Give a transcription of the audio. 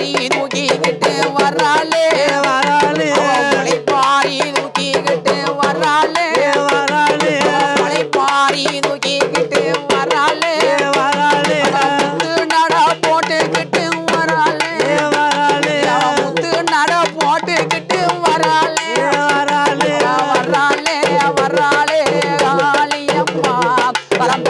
பாரி தூக்கிக்கிட்டு வர்றாளே வராளே. மலை பாரி தூக்கிக்கிட்டு வர்றாளே வராளே. மலை பாரி தூக்கிக்கிட்டு வர்றாளே வராளே. நட போட்டுக்கிட்டு வராளே. வராளே. முத்து நட போட்டுக்கிட்டு வராளே. வராளே. வராளே வராளே காளியம்மா பலம்